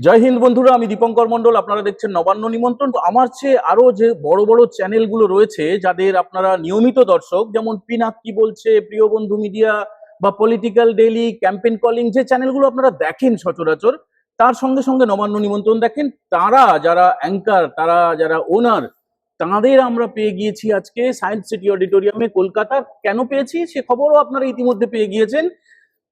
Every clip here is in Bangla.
জয় হিন্দ বন্ধুরা, আমি দীপঙ্কর মন্ডল আপনারা দেখছেন নবান্ন নিমন্ত্রণ। তো আমার চেয়ে আরও যে বড় বড় চ্যানেলগুলো রয়েছে, যাদের আপনারা নিয়মিত দর্শক, যেমন পিনাক কি বলছে, প্রিয় বন্ধু মিডিয়া বা পলিটিক্যাল ডেইলি, ক্যাম্পেইন কলিং, যে চ্যানেলগুলো আপনারা দেখেন সচরাচর, তার সঙ্গে সঙ্গে নবান্ন নিমন্ত্রণ দেখেন। তারা যারা অ্যাঙ্কার তারা যারা ওনার তাদের আমরা পেয়ে গিয়েছি আজকে সায়েন্স সিটি অডিটোরিয়ামে কলকাতা কেন পেয়েছি? সে খবরও আপনারা ইতিমধ্যে পেয়ে গিয়েছেন।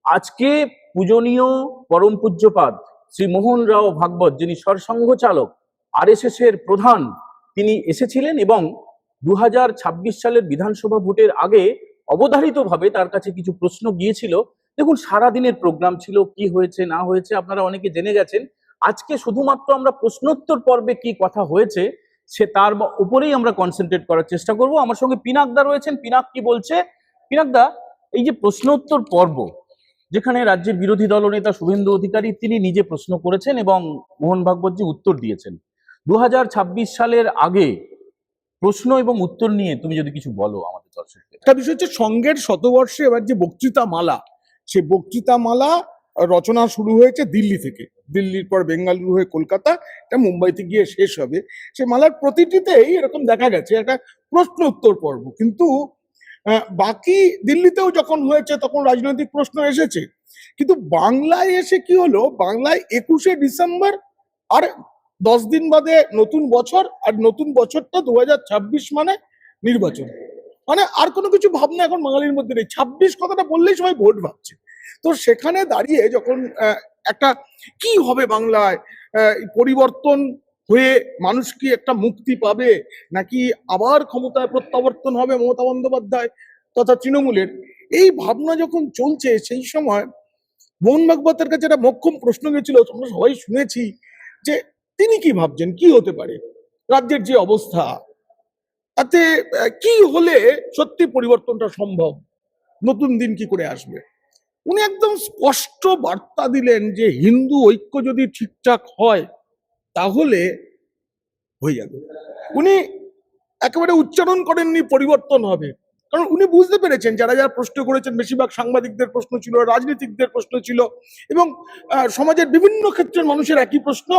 আজকে পূজনীয় পরম পূজ্যপাদ শ্রী মোহন রাও ভাগবত, যিনি সরসংঘ চালক আর এর প্রধান, তিনি এসেছিলেন এবং দু হাজার ছাব্বিশ সালের বিধানসভা ভোটের আগে অবধারিতভাবে তার কাছে কিছু প্রশ্ন গিয়েছিল। দেখুন সারা দিনের প্রোগ্রাম ছিল, কি হয়েছে, না হয়েছে, আপনারা অনেকে জেনে গেছেন। আজকে শুধুমাত্র আমরা প্রশ্নোত্তর পর্বে কি কথা হয়েছে, সে তার উপরেই আমরা কনসেন্ট্রেট করার চেষ্টা করব। আমার সঙ্গে পিনাকদা রয়েছেন। পিনাক কি বলছে? পিনাকদা, এই যে প্রশ্নোত্তর পর্ব যেখানে রাজ্যের বিরোধী দলনেতা শুভেন্দু অধিকারী তিনি নিজে প্রশ্ন করেছেন এবং মোহন ভাগবতজি উত্তর দিয়েছেন। দু হাজার ছাব্বিশ সালের আগে প্রশ্ন এবং উত্তর নিয়ে তুমি যদি কিছু বলো আমাদের দর্শকদের। একটা বিষয় হচ্ছে সঙ্গের শতবর্ষে এবার যে বক্তৃতা মালা সে বক্তৃতা মালা রচনা শুরু হয়েছে দিল্লি থেকে। দিল্লির পর বেঙ্গালুরু হয়ে কলকাতা, এটা মুম্বাইতে গিয়ে শেষ হবে। সে মালার প্রতিটিতেই এরকম দেখা গেছে, একটা প্রশ্ন উত্তর পর্ব। কিন্তু বাকি দিল্লিতেও যখন হয়েছে, তখন রাজনৈতিক প্রশ্ন এসেছে। কিন্তু বাংলায় এসে কি হলো? বাংলায় একুশে ডিসেম্বর আর দশ দিন বাদে নতুন বছর, আর নতুন বছরটা দু ছাব্বিশ মানে নির্বাচন। মানে আর কোনো কিছু ভাবনা এখন বাঙালির মধ্যে নেই। ছাব্বিশ কথাটা বললেই সবাই ভোট ভাবছে। তো সেখানে দাঁড়িয়ে যখন একটা কি হবে বাংলায় পরিবর্তন হয়ে মানুষ কি একটা মুক্তি পাবে? নাকি আবার ক্ষমতায় প্রত্যাবর্তন হবে মমতা বন্দ্যোপাধ্যায় তথা তৃণমূলের? এই ভাবনা যখন চলছে, সেই সময় মোহন ভাগবতের কাছে একটা মক্ষম প্রশ্ন গেছিল, আমরা সবাই শুনেছি, যে তিনি কি ভাবছেন? কি হতে পারে? রাজ্যের যে অবস্থা, তাতে কি হলে সত্যি পরিবর্তনটা সম্ভব? নতুন দিন কি করে আসবে? উনি একদম স্পষ্ট বার্তা দিলেন যে হিন্দু ঐক্য যদি ঠিকঠাক হয় তাহলে হয়ে যাবে উনি একেবারে উচ্চারণ করেননি, পরিবর্তন হবে। কারণ উনি বুঝতে পেরেছেন, যারা যারা প্রশ্ন করেছেন, বেশিরভাগ সাংবাদিকদের প্রশ্ন ছিল, রাজনীতিকদের প্রশ্ন ছিল, এবং সমাজের বিভিন্ন ক্ষেত্রের মানুষের একই প্রশ্ন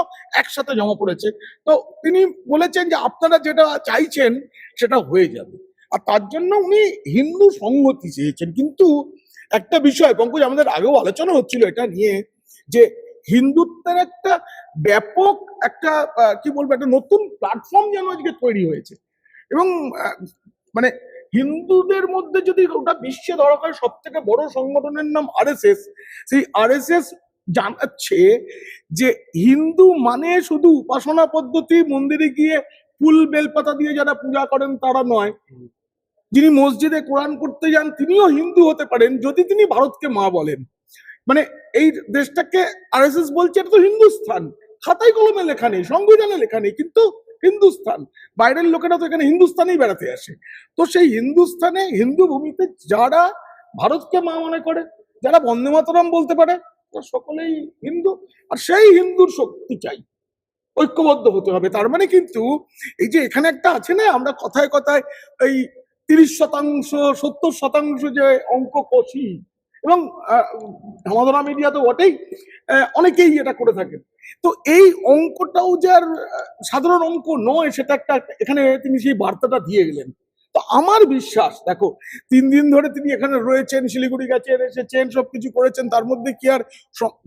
একসাথে জমা পড়েছে। তো তিনি বলেছেন যে, আপনারা যেটা চাইছেন, সেটা হয়ে যাবে। আর তার জন্য উনি হিন্দু সংহতি চেয়েছেন। কিন্তু একটা বিষয়, পঙ্কজ, আমাদের আগেও আলোচনা হচ্ছিল এটা নিয়ে, যে হিন্দুত্বের একটা ব্যাপক একটা কি বলব, একটা নতুন প্ল্যাটফর্ম যেন আজকে তৈরি হয়েছে। এবং মানে হিন্দুদের মধ্যে যদি ওটা বিশ্বে ধরা হয় সব থেকে বড় সংগঠনের নাম আর আরএসএস সেই আরএসএস জানাচ্ছে যে হিন্দু মানে শুধু উপাসনা পদ্ধতি, মন্দিরে গিয়ে ফুল বেলপাতা দিয়ে যারা পূজা করেন তারা নয়। যিনি মসজিদে কোরআন করতে যান, তিনিও হিন্দু হতে পারেন, যদি তিনি ভারতকে মা বলেন। মানে এই দেশটাকে আর এস এস বলছে, এটা তো হিন্দুস্থান। খাতায় কলমে লেখা নেই, সংবিধানে লেখা নেই, কিন্তু হিন্দুস্থান। বাইরের লোকেরা তো এখানে হিন্দুস্তানেই বেড়াতে আসে। তো সেই হিন্দুস্থানে হিন্দু ভূমিতে যারা ভারতকে মা মনে করে, যারা বন্দে মাতরম বলতে পারে সকলেই হিন্দু। আর সেই হিন্দুর শক্তি চাই। ঐক্যবদ্ধ হতে হবে। তার মানে কিন্তু এই যে এখানে একটা আছে না, আমরা কথায় কথায় এই তিরিশ শতাংশ, সত্তর শতাংশ যে অঙ্ক কষি এবং ধামাধরা মিডিয়া তো বটেই অনেকেই এটা করে থাকেন। তো এই অঙ্কটাও যে আর আহ, সাধারণ অঙ্ক নয় সেটা একটা এখানে তিনি সেই বার্তাটা দিয়ে গেলেন। তো আমার বিশ্বাস দেখো তিন দিন ধরে তিনি এখানে রয়েছেন শিলিগুড়ি গেছেন এসেছেন সবকিছু করেছেন তার মধ্যে কি আর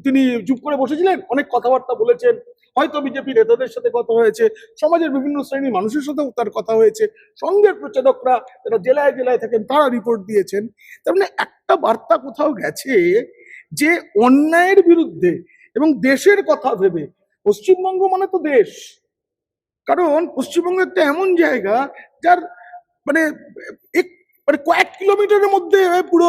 তিনি চুপ করে বসেছিলেন? অনেক কথাবার্তা বলেছেন। হয়তো বিজেপি নেতাদের সাথে কথা হয়েছে, সমাজের বিভিন্ন শ্রেণির মানুষের সাথেও তার কথা হয়েছে সঙ্গের প্রচারকরা যারা জেলায় জেলায় থাকেন তারা রিপোর্ট দিয়েছেন। তার মানে একটা বার্তা কোথাও গেছে যে অন্যায়ের বিরুদ্ধে এবং দেশের কথা ভেবে, পশ্চিমবঙ্গ মানে তো দেশ। কারণ পশ্চিমবঙ্গ একটা এমন জায়গা যার মানে মানে কয়েক কিলোমিটারের মধ্যে পুরো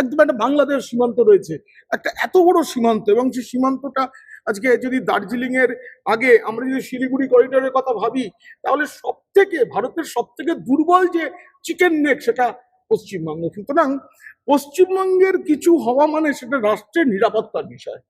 একদম একটা বাংলাদেশ সীমান্ত রয়েছে। একটা এত বড় সীমান্ত এবং সেই সীমান্তটা আজকে যদি দার্জিলিং এর আগে আমরা যদি শিলিগুড়ি করিডোরের কথা ভাবি, তাহলে সব থেকে ভারতের সব থেকে দুর্বল যে চিকেন নেক সেটা পশ্চিমবঙ্গ। সুতরাং পশ্চিমবঙ্গের কিছু হওয়া মানে সেটা রাষ্ট্রের নিরাপত্তার বিষয়।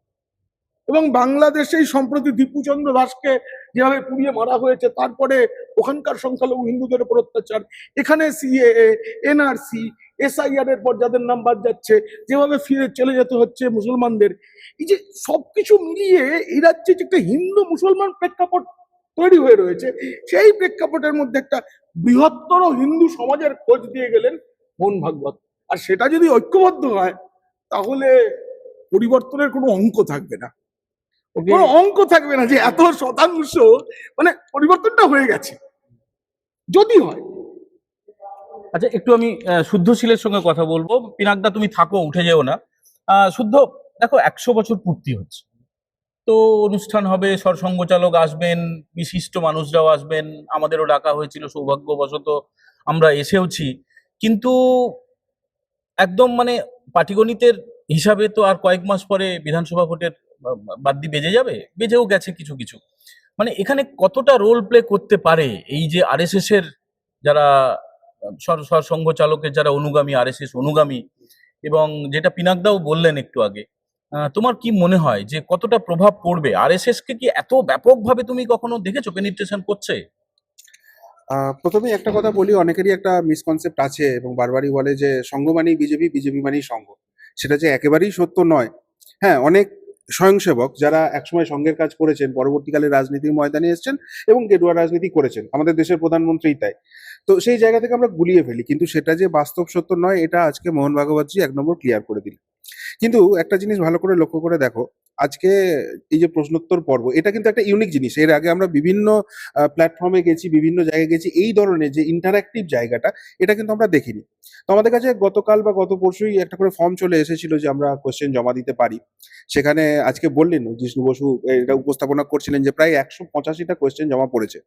এবং বাংলাদেশেই সম্প্রতি দীপুচন্দ্র দাসকে যেভাবে পুড়িয়ে মারা হয়েছে, তারপরে ওখানকার সংখ্যালঘু হিন্দুদের উপর অত্যাচার, এখানে সিএএ এনআরসি এসআইআর এর পর যাদের নাম বাদ যাচ্ছে যেভাবে ফিরে চলে যেতে হচ্ছে মুসলমানদের এই যে সবকিছু মিলিয়ে এই রাজ্যে যে একটা হিন্দু মুসলমান প্রেক্ষাপট তৈরি হয়ে রয়েছে সেই প্রেক্ষাপটের মধ্যে একটা বৃহত্তর হিন্দু সমাজের খোঁজ দিয়ে গেলেন মোহন ভাগবত। আর সেটা যদি ঐক্যবদ্ধ হয় তাহলে পরিবর্তনের কোনো অঙ্ক থাকবে না। কোনো অঙ্ক থাকবে না যে এত শতাংশ মানে পরিবর্তনটা হয়ে গেছে। যদি হয় আচ্ছা একটু আমি শুদ্ধ শুদ্ধশীলের সঙ্গে কথা বলব। পিনাকদা, তুমি থাকো, উঠে যেও না। শুদ্ধ, দেখো, একশো বছর পূর্তি হচ্ছে। তো অনুষ্ঠান হবে সরসঙ্গচালক আসবেন, বিশিষ্ট মানুষরাও আসবেন। আমাদেরও ডাকা হয়েছিল সৌভাগ্যবশত, আমরা এসেওছি। কিন্তু একদম মানে পাটিগণিতের হিসাবে তো আর কয়েক মাস পরে বিধানসভা ভোটের বাদ্যি বেজে যাবে? বেজেও গেছে কিছু কিছু। মানে এখানে কতটা রোল প্লে করতে পারে এই যে আরএসএস এর যারা সর- সরসংঘ চালকের যারা অনুগামী আরএসএস অনুগামী এবং যেটা পিনাকদাও বললেন একটু আগে তোমার কি মনে হয় যে কতটা প্রভাব পড়বে? আরএসএস কে কি এত ব্যাপকভাবে তুমি কখনো দেখেছ পেনিট্রেশন করছে? আহ, প্রথমেই একটা কথা বলি অনেকেরই একটা মিসকনসেপ্ট আছে এবং বারবারই বলে যে সংঘ মানেই বিজেপি বিজেপি মানেই সংঘ। সেটা যে একেবারেই সত্য নয়। হ্যাঁ অনেক স্বয়ংসেবক যারা একসময় সঙ্গের কাজ করেছেন, পরবর্তীকালে রাজনীতির ময়দানে এসছেন এবং গেরুয়া রাজনীতি করেছেন। আমাদের দেশের প্রধানমন্ত্রী তাই। তো সেই জায়গা থেকে আমরা গুলিয়ে ফেলি। কিন্তু সেটা যে বাস্তব সত্য নয়, এটা আজকে মোহন ভাগবতজি এক নম্বর ক্লিয়ার করে দিল কিন্তু একটা জিনিস ভালো করে লক্ষ্য করে দেখো আজকে এই যে প্রশ্নোত্তর পর্ব, এটা কিন্তু একটা ইউনিক জিনিস। এর আগে আমরা বিভিন্ন প্ল্যাটফর্মে গেছি, বিভিন্ন জায়গায় গেছি, এই ধরনের যে ইন্টারাক্টিভ জায়গাটা, এটা কিন্তু আমরা দেখিনি। তো আমাদের কাছে গতকাল বা গত পরশুই একটা করে ফর্ম চলে এসেছিল যে আমরা কোশ্চেন জমা দিতে পারি। সেখানে আজকে বললেন জিষ্ণু বসু, এটা উপস্থাপনা করছিলেন যে প্রায় একশো পঁচাশিটা কোয়েশ্চেন জমা পড়েছে।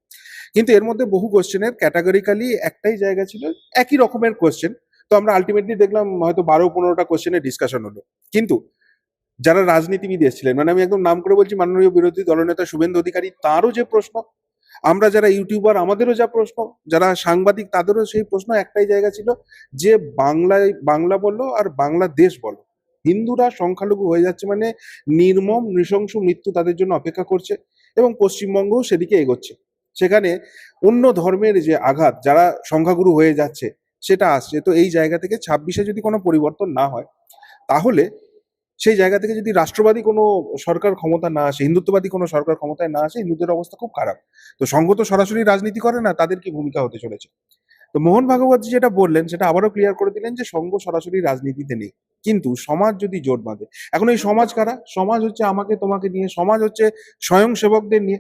কিন্তু এর মধ্যে বহু কোশ্চেনের ক্যাটাগরিক্যালি একটাই জায়গা ছিল একই রকমের কোশ্চেন তো আমরা আলটিমেটলি দেখলাম হয়তো বারো পনেরোটা কোশ্চেনের ডিসকাশন হলো। কিন্তু যারা রাজনীতিবিদ এসেছিলেন মানে আমি একদম নাম করে বলছি মাননীয় বিরোধী দলনেতা শুভেন্দু অধিকারী, তারও যে প্রশ্ন, আমরা যারা ইউটিউবার, আমাদেরও যা প্রশ্ন, যারা সাংবাদিক, তাদেরও সেই প্রশ্ন একটাই জায়গা ছিল যে বাংলায়, বাংলা বলো আর বাংলাদেশ বলো, হিন্দুরা সংখ্যালঘু হয়ে যাচ্ছে মানে নির্মম, নৃশংস মৃত্যু তাদের জন্য অপেক্ষা করছে এবং পশ্চিমবঙ্গও সেদিকে এগোচ্ছে। সেখানে অন্য ধর্মের যে আঘাত, যারা সংখ্যাগুরু হয়ে যাচ্ছে, সেটা আসছে। তো এই জায়গা থেকে ছাব্বিশে যদি কোনো পরিবর্তন না হয়, তাহলে সেই জায়গা থেকে যদি রাষ্ট্রবাদী কোনো সরকার ক্ষমতা না আসে, হিন্দুত্ববাদী কোনো সরকার ক্ষমতায় না আসে, হিন্দুদের অবস্থা খুব খারাপ। তো সংঘ তো সরাসরি রাজনীতি করে না, তাদের কি ভূমিকা হতে চলেছে? তো মোহন ভাগবতজি যেটা বললেন, সেটা আবারও ক্লিয়ার করে দিলেন যে সংঘ সরাসরি রাজনীতিতে নেই। কিন্তু সমাজ যদি জোট বাঁধে, এখন এই সমাজ কারা? সমাজ হচ্ছে আমাকে, তোমাকে নিয়ে, সমাজ হচ্ছে স্বয়ংসেবকদের নিয়ে।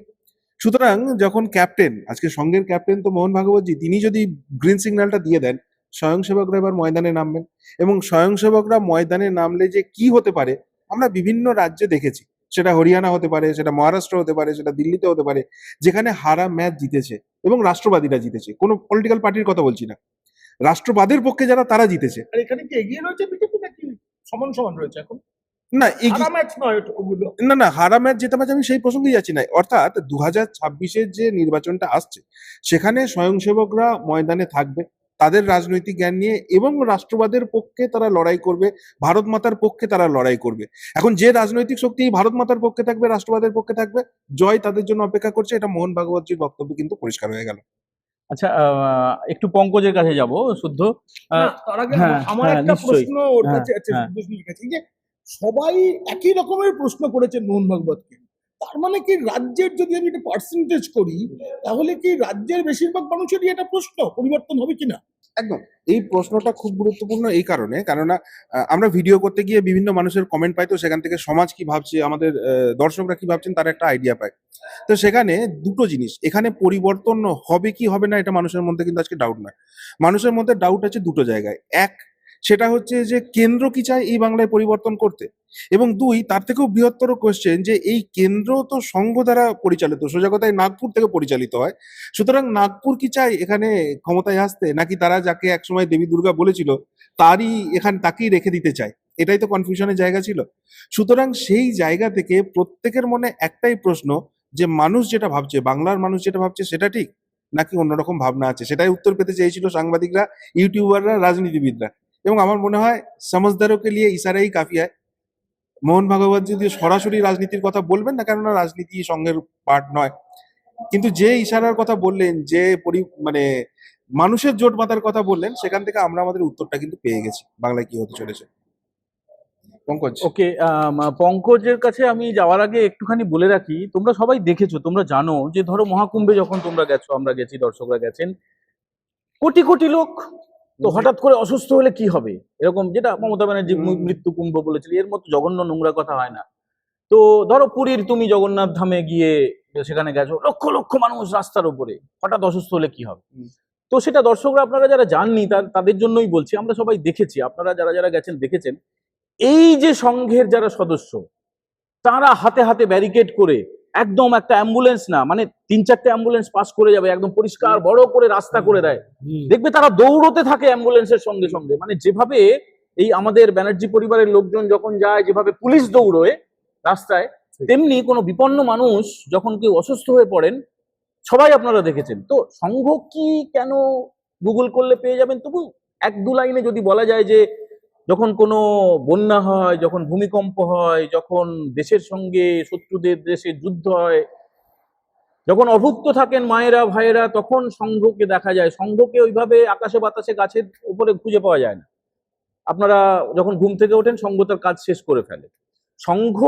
সুতরাং যখন ক্যাপ্টেন আজকে সংঘের ক্যাপ্টেন তো মোহন ভাগবতজি, তিনি যদি গ্রিন সিগন্যালটা দিয়ে দেন স্বয়ংসেবকরা এবার ময়দানে নামবেন এবং স্বয়ংসেবকরা ময়দানে নামলে যে কি হতে পারে আমরা বিভিন্ন রাজ্যে দেখেছি। সেটা হরিয়ানা হতে পারে সেটা মহারাষ্ট্র হতে পারে সেটা দিল্লিতে হতে পারে যেখানে হারা ম্যাচ জিতেছে এবং রাষ্ট্রবাদীরা জিতেছে। কোনো পলিটিক্যাল পার্টির কথা বলছি না। রাষ্ট্রবাদের পক্ষে যারা তারা জিতেছে। আর এখানে কি এগিয়ে রয়েছে বিজেপি নাকি সমান সমান রয়েছে এখন? না ম্যাচ নয় ওগুলো। না না হারা ম্যাচ যেতে পারছে আমি সেই প্রসঙ্গে যাচ্ছি না। অর্থাৎ দু হাজার ছাব্বিশের যে নির্বাচনটা আসছে সেখানে স্বয়ংসেবকরা ময়দানে থাকবে। তাদের রাজনৈতিক জ্ঞান নিয়ে এবং রাষ্ট্রবাদের পক্ষে তারা লড়াই করবে ভারত মাতার পক্ষে তারা লড়াই করবে। এখন যে রাজনৈতিক শক্তি ভারত মাতার পক্ষে থাকবে রাষ্ট্রবাদের পক্ষে থাকবে জয় তাদের জন্য অপেক্ষা করছে এটা মোহন ভাগবতজির বক্তব্য কিন্তু পরিষ্কার হয়ে গেল। আচ্ছা আহ, একটু পঙ্কজের কাছে যাব শুদ্ধ? তার আগে হ্যাঁ, আমার হ্যাঁ, একটা প্রশ্ন ওর হ্যাঁ, কাছে আছে। শুভ্রজীর কাছে যে সবাই একই রকমের প্রশ্ন করেছেন মোহন ভাগবতকে। তার মানে কি রাজ্যের যদি আমি একটা পার্সেন্টেজ করি, তাহলে কি রাজ্যের বেশিরভাগ মানুষেরই এটা প্রশ্ন, পরিবর্তন হবে কিনা? একদম। এই প্রশ্নটা খুব গুরুত্বপূর্ণ এই কারণে, কেননা আমরা ভিডিও করতে গিয়ে বিভিন্ন মানুষের কমেন্ট পাই, তো সেখান থেকে সমাজ কি ভাবছে, আমাদের দর্শকরা কি ভাবছেন তার একটা আইডিয়া পায়। তো সেখানে দুটো জিনিস, এখানে পরিবর্তন হবে কি হবে না এটা মানুষের মধ্যে কিন্তু আজকে ডাউট নয়। মানুষের মধ্যে ডাউট আছে দুটো জায়গায়। এক, সেটা হচ্ছে যে কেন্দ্র কি চায় এই বাংলায় পরিবর্তন করতে? এবং দুই, তার থেকেও বৃহত্তর কোশ্চেন যে এই কেন্দ্র তো সংঘ দ্বারা পরিচালিত, সোজা কথায় নাগপুর থেকে পরিচালিত হয়। সুতরাং নাগপুর কি চাই এখানে ক্ষমতায় আসতে? নাকি তারা যাকে একসময় দেবী দুর্গা বলেছিল, তারই এখানে, তাকেই রেখে দিতে চায়? এটাই তো কনফিউশনের জায়গা ছিল। সুতরাং সেই জায়গা থেকে প্রত্যেকের মনে একটাই প্রশ্ন, যে মানুষ যেটা ভাবছে, বাংলার মানুষ যেটা ভাবছে, সেটা ঠিক? নাকি অন্যরকম ভাবনা আছে? সেটাই উত্তর পেতে চেয়েছিল সাংবাদিকরা, ইউটিউবাররা, রাজনীতিবিদরা। এবং আমার মনে হয় সমজদারকে নিয়ে ইশারাই কাফি হয়। মোহন ভাগবত যদি সরাসরি রাজনীতির কথা বলবেন না, কেননা রাজনীতি সঙ্গের পার্ট নয়। কিন্তু যে ইশারার কথা বললেন, যে পরি মানে মানুষের জোট বাঁধার কথা বললেন, সেখান থেকে আমরা আমাদের উত্তরটা কিন্তু পেয়ে গেছি। বাংলায় কি হতে চলেছে? পঙ্কজ। ওকে পঙ্কজের কাছে আমি যাওয়ার আগে একটুখানি বলে রাখি, তোমরা সবাই দেখেছ, তোমরা জানো যে ধরো মহাকুম্ভে যখন তোমরা গেছো, আমরা গেছি, দর্শকরা গেছেন, কোটি কোটি লোক তো হঠাৎ করে অসুস্থ হলে কি হবে? এরকম যেটা মমতা ব্যানার্জি। মৃত্যু কুম্ভ বলেছিল। এর মতো জঘন্য নোংরা কথা হয় না। তো ধরো পুরীর তুমি জগন্নাথ ধামে গিয়ে সেখানে গেছো লক্ষ লক্ষ মানুষ রাস্তার উপরে। হঠাৎ অসুস্থ হলে কি হবে? তো সেটা দর্শকরা আপনারা যারা জাননি তার তাদের জন্যই বলছি আমরা সবাই দেখেছি। আপনারা যারা যারা গেছেন দেখেছেন। এই যে সংঘের যারা সদস্য তারা হাতে হাতে ব্যারিকেড করে একদম একটা অ্যাম্বুলেন্স না মানে তিন চারটে অ্যাম্বুলেন্স পাস করে যাবে একদম পরিষ্কার বড় করে রাস্তা করে দেয়। দেখবে তারা দৌড়তে থাকে অ্যাম্বুলেন্সের সঙ্গে সঙ্গে। মানে যেভাবে এই আমাদের ব্যানার্জি পরিবারের লোকজন যখন যায় যেভাবে পুলিশ দৌড়োয় রাস্তায় তেমনি কোনো বিপন্ন মানুষ যখন কেউ অসুস্থ হয়ে পড়েন সবাই আপনারা দেখেছেন। তো সংঘ কি কেন গুগল করলে পেয়ে যাবেন? তবু এক দু লাইনে যদি বলা যায় যে যখন কোনো বন্যা হয় যখন ভূমিকম্প হয় যখন দেশের সঙ্গে শত্রুদের দেশে যুদ্ধ হয় যখন অভুক্ত থাকেন মায়েরা ভাইয়েরা তখন সংঘকে দেখা যায়। সংঘকে ওইভাবে আকাশে বাতাসে গাছের উপরে খুঁজে পাওয়া যায় না। আপনারা যখন ঘুম থেকে ওঠেন সংঘ তার কাজ শেষ করে ফেলে। সংঘ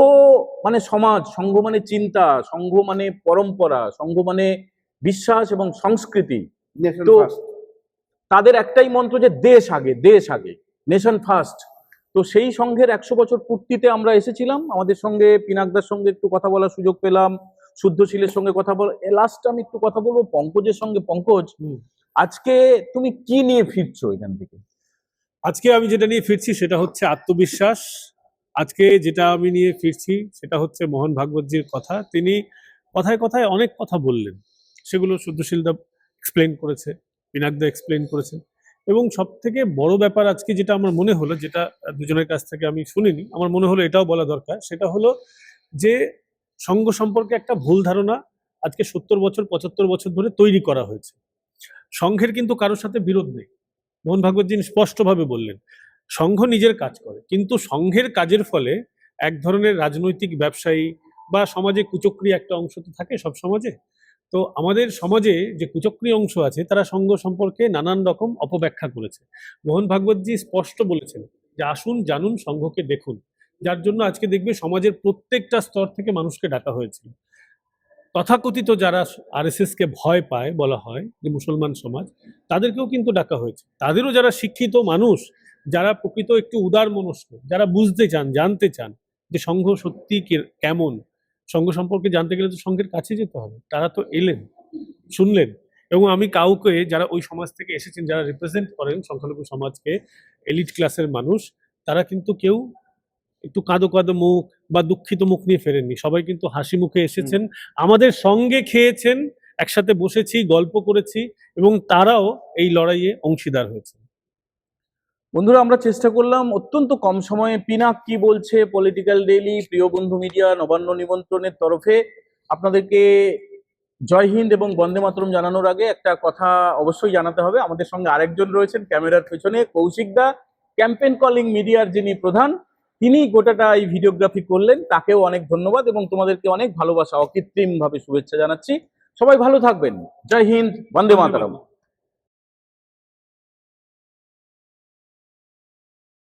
মানে সমাজ সংঘ মানে চিন্তা সংঘ মানে পরম্পরা সংঘ মানে বিশ্বাস এবং সংস্কৃতি। তো তাদের একটাই মন্ত্র যে দেশ আগে দেশ আগে। Nation first. তো সেই সংঘের একশো বছর পূর্তিতে আমরা এসেছিলাম। আমাদের সঙ্গে পিনাকদার সঙ্গে একটু কথা বলার সুযোগ পেলাম। শুদ্ধশীলের সঙ্গে কথা বল লাস্ট আমি একটু কথা বলব পঙ্কজের সঙ্গে। পঙ্কজ আজকে তুমি কি নিয়ে ফিরছো এখান থেকে? আজকে আমি যেটা নিয়ে ফিরছি সেটা হচ্ছে আত্মবিশ্বাস। আজকে যেটা আমি নিয়ে ফিরছি সেটা হচ্ছে মোহন ভাগবতজির কথা। তিনি কথায় কথায় অনেক কথা বললেন। সেগুলো শুদ্ধশীলদা এক্সপ্লেন করেছে পিনাকদা এক্সপ্লেন করেছেন এবং সব থেকে বড় ব্যাপার আজকে যেটা আমার মনে হলো, যেটা দুজনের কাছ থেকে আমি শুনিনি, আমার মনে হলো এটাও বলা দরকার, সেটা হলো যে সঙ্গ সম্পর্কে একটা ভুল ধারণা আজকে সত্তর বছর, পঁচাত্তর বছর ধরে তৈরি করা হয়েছে। সংঘের কিন্তু কারোর সাথে বিরোধ নেই। মোহন ভাগবত যিনি স্পষ্টভাবে বললেন সংঘ নিজের কাজ করে, কিন্তু সংঘের কাজের ফলে এক ধরনের রাজনৈতিক ব্যবসায়ী বা সমাজে কুচক্রি একটা অংশ তো থাকে সব সমাজে। তো আমাদের সমাজে যে কুচক্রি অংশ আছে, তারা সংঘ সম্পর্কে নানান রকম অপব্যাখ্যা করেছে। মোহন ভাগবতজি স্পষ্ট বলেছেন যে, আসুন, জানুন সংঘকে দেখুন। যার জন্য আজকে দেখবে সমাজের প্রত্যেকটা স্তর থেকে মানুষকে ডাকা হয়েছিল তথাকথিত যারা আরএসএস কে ভয় পায় বলা হয়, যে মুসলমান সমাজ, তাদেরকেও কিন্তু ডাকা হয়েছে। তাদেরও যারা শিক্ষিত মানুষ, যারা প্রকৃত একটু উদার মনস্ক যারা বুঝতে চান, জানতে চান যে সংঘ সত্যি কেমন সংঘ সম্পর্কে জানতে গেলে তো সংঘের কাছে যেতে হবে। তারা তো এলেন শুনলেন এবং আমি কাউকে যারা ওই সমাজ থেকে এসেছেন যারা রিপ্রেজেন্ট করেন সংখ্যালঘু সমাজকে এলিট ক্লাসের মানুষ তারা কিন্তু কেউ একটু কাঁদো কাঁদো মুখ বা দুঃখিত মুখ নিয়ে ফেরেননি। সবাই কিন্তু হাসি মুখে এসেছেন। আমাদের সঙ্গে খেয়েছেন একসাথে বসেছি গল্প করেছি এবং তারাও এই লড়াইয়ে অংশীদার হয়েছে বন্ধুরা আমরা চেষ্টা করলাম অত্যন্ত কম সময়ে পিনাক কি বলছে পলিটিক্যাল ডেইলি প্রিয় বন্ধু মিডিয়া নবান্ন নিমন্ত্রণের তরফে। আপনাদেরকে জয় হিন্দ এবং বন্দে মাতরম জানানোর আগে একটা কথা অবশ্যই জানাতে হবে। আমাদের সঙ্গে আরেকজন রয়েছেন ক্যামেরার পেছনে কৌশিক দা। ক্যাম্পেইন কলিং মিডিয়ার যিনি প্রধান তিনি গোটাটা এই ভিডিওগ্রাফি করলেন। তাকেও অনেক ধন্যবাদ এবং তোমাদেরকে অনেক ভালোবাসা অকৃত্রিম ভাবে শুভেচ্ছা জানাচ্ছি। সবাই ভালো থাকবেন। জয় হিন্দ বন্দে মাতরম।